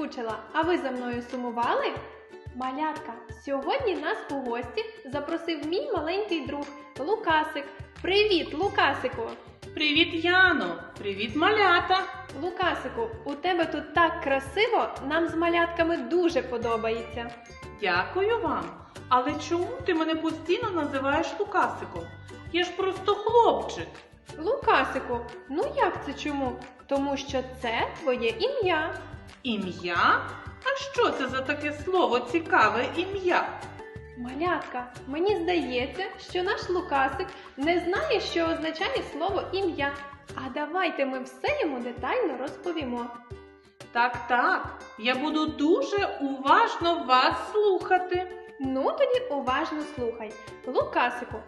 скучила, а ви за мною сумували? Малятка, сьогодні нас у гості запросив мій маленький друг Лукасик. Привіт, Лукасику! Привіт, Яно! Привіт, малята! Лукасику, у тебе тут так красиво, нам з малятками дуже подобається. Дякую вам. Але чому ти мене постійно називаєш Лукасиком? Я ж просто хлопчик. Лукасику, ну як це чому? Тому що це твоє ім'я. Ім'я? А що це за таке слово цікаве ім'я? Малятка, мені здається, що наш Лукасик не знає, що означає слово ім'я. А давайте ми все йому детально розповімо. Так, так, я буду дуже уважно вас слухати. Ну тоді уважно слухай. Лукасику,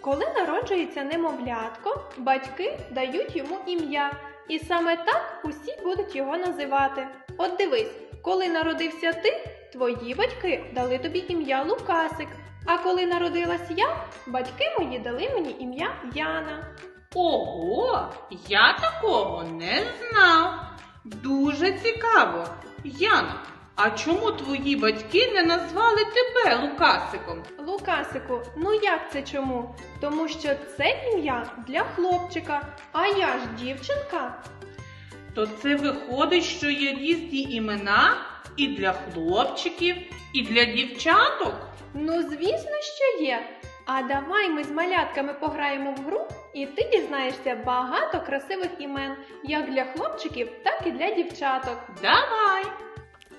коли народжується немовлятко, батьки дають йому ім'я, і саме так усі будуть його називати. От дивись, коли народився ти, твої батьки дали тобі ім'я Лукасик. А коли народилась я, батьки мої дали мені ім'я Яна. Ого, я такого не знав. Дуже цікаво. Яна, а чому твої батьки не назвали тебе Лукасиком? Лукасику, ну як це чому? Тому що це ім'я для хлопчика, а я ж дівчинка. То це виходить, що є різні імена і для хлопчиків, і для дівчаток. Ну, звісно, що є. А давай ми з малятками пограємо в гру, і ти дізнаєшся багато красивих імен, як для хлопчиків, так і для дівчаток. Давай!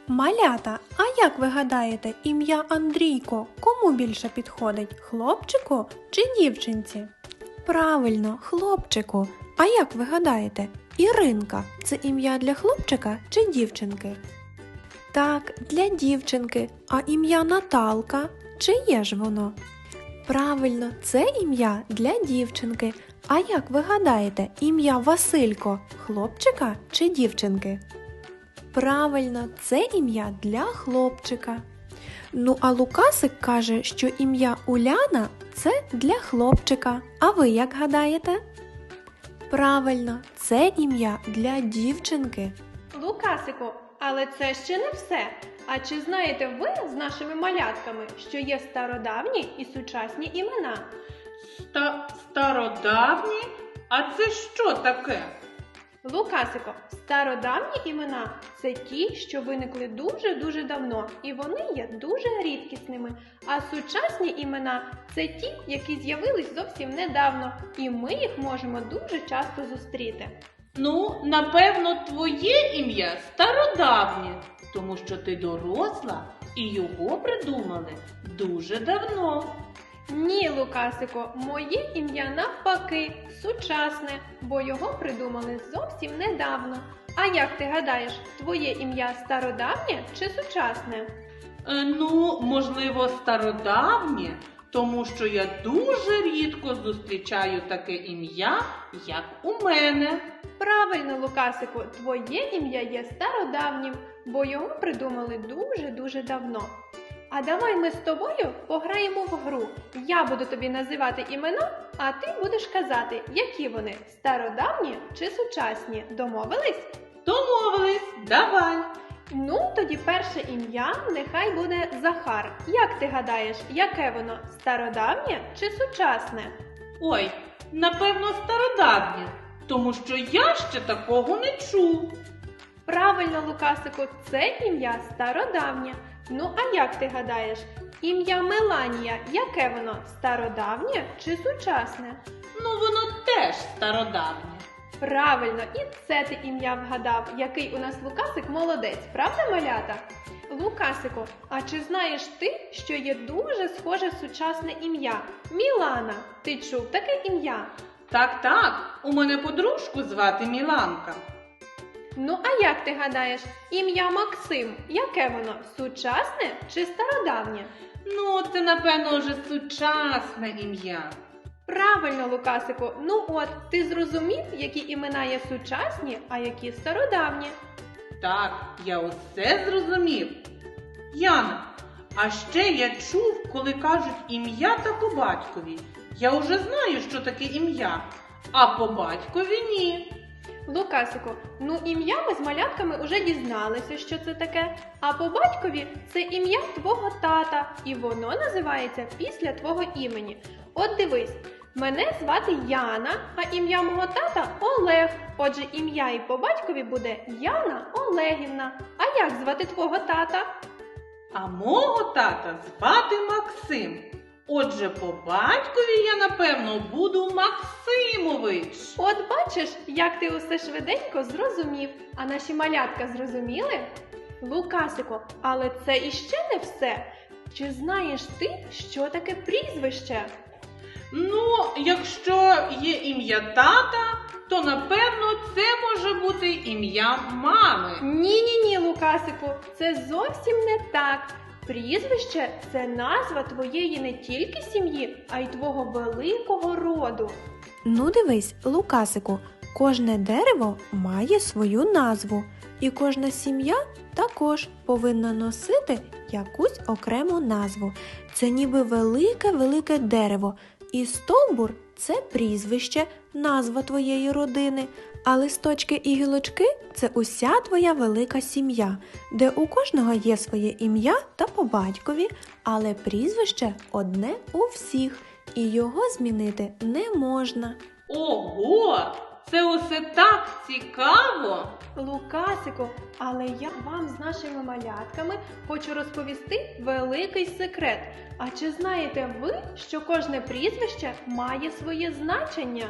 Малята, а як ви гадаєте, ім'я Андрійко кому більше підходить? Хлопчику чи дівчинці? Правильно, хлопчику. А як ви гадаєте, Іринка це ім'я для хлопчика чи дівчинки? Так, для дівчинки. А ім'я Наталка чиє ж воно? Правильно, це ім'я для дівчинки. А як ви гадаєте, ім'я Василько хлопчика чи дівчинки? Правильно, це ім'я для хлопчика. Ну, а Лукасик каже, що ім'я Уляна це для хлопчика. А ви як гадаєте? Правильно, це ім'я для дівчинки. Лукасику, але це ще не все. А чи знаєте ви з нашими малятками, що є стародавні і сучасні імена? Ста- стародавні? А це що таке? Лукасико, стародавні імена це ті, що виникли дуже-дуже давно, і вони є дуже рідкісними. А сучасні імена це ті, які з'явились зовсім недавно, і ми їх можемо дуже часто зустріти. Ну, напевно, твоє ім'я стародавнє, тому що ти доросла і його придумали дуже давно. Ні, Лукасико, моє ім'я навпаки сучасне, бо його придумали зовсім недавно. А як ти гадаєш, твоє ім'я стародавнє чи сучасне? Е, Ну, можливо, стародавнє, тому що я дуже рідко зустрічаю таке ім'я, як у мене. Правильно, Лукасику, твоє ім'я є стародавнім, бо його придумали дуже-дуже давно. А давай ми з тобою пограємо в гру. Я буду тобі називати імена, а ти будеш казати, які вони стародавні чи сучасні. Домовились? Домовились, давай. Ну, тоді перше ім'я нехай буде Захар. Як ти гадаєш, яке воно стародавнє чи сучасне? Ой, напевно, стародавнє, тому що я ще такого не чув. Правильно, Лукасику, це ім'я стародавнє. Ну а як ти гадаєш, ім'я Меланія, яке воно стародавнє чи сучасне? Ну, воно теж стародавнє. Правильно, і це ти ім'я вгадав, який у нас Лукасик молодець, правда, малята? Лукасику, а чи знаєш ти, що є дуже схоже сучасне ім'я? Мілана. Ти чув таке ім'я? Так, так, у мене подружку звати Міланка. Ну, а як ти гадаєш, ім'я Максим, яке воно? Сучасне чи стародавнє? Ну, це, напевно, вже сучасне ім'я. Правильно, Лукасику. Ну от, ти зрозумів, які імена є сучасні, а які стародавні. Так, я усе зрозумів. Яна, а ще я чув, коли кажуть ім'я та по батькові. Я вже знаю, що таке ім'я, а по батькові ні. Лукасику, ну ім'я ми з малятками вже дізналися, що це таке. А по батькові це ім'я твого тата, і воно називається після твого імені. От дивись, мене звати Яна, а ім'я мого тата Олег. Отже, ім'я і по батькові буде Яна Олегівна. А як звати твого тата? А мого тата звати Максим. Отже, по батькові я напевно буду Максимович. От бачиш, як ти усе швиденько зрозумів, а наші малятка зрозуміли? Лукасико, але це іще не все. Чи знаєш ти, що таке прізвище? Ну, якщо є ім'я тата, то напевно це може бути ім'я мами. Ні, ні, ні, Лукасику, це зовсім не так. Прізвище це назва твоєї не тільки сім'ї, а й твого великого роду. Ну дивись, Лукасику, кожне дерево має свою назву, і кожна сім'я також повинна носити якусь окрему назву. Це ніби велике-велике дерево, і стовбур це прізвище, назва твоєї родини. А листочки і гілочки це уся твоя велика сім'я, де у кожного є своє ім'я та по батькові, але прізвище одне у всіх, і його змінити не можна. Ого! Це усе так цікаво! Лукасику, але я вам з нашими малятками хочу розповісти великий секрет. А чи знаєте ви, що кожне прізвище має своє значення?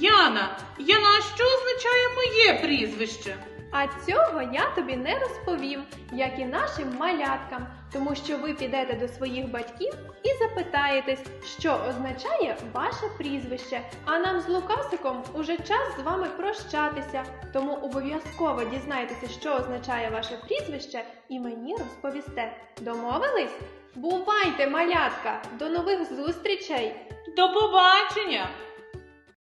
Яна, Яна, а що означає моє прізвище? А цього я тобі не розповім, як і нашим маляткам, тому що ви підете до своїх батьків і запитаєтесь, що означає ваше прізвище. А нам з Лукасиком уже час з вами прощатися. Тому обов'язково дізнайтеся, що означає ваше прізвище, і мені розповісте. Домовились? Бувайте, малятка! До нових зустрічей! До побачення!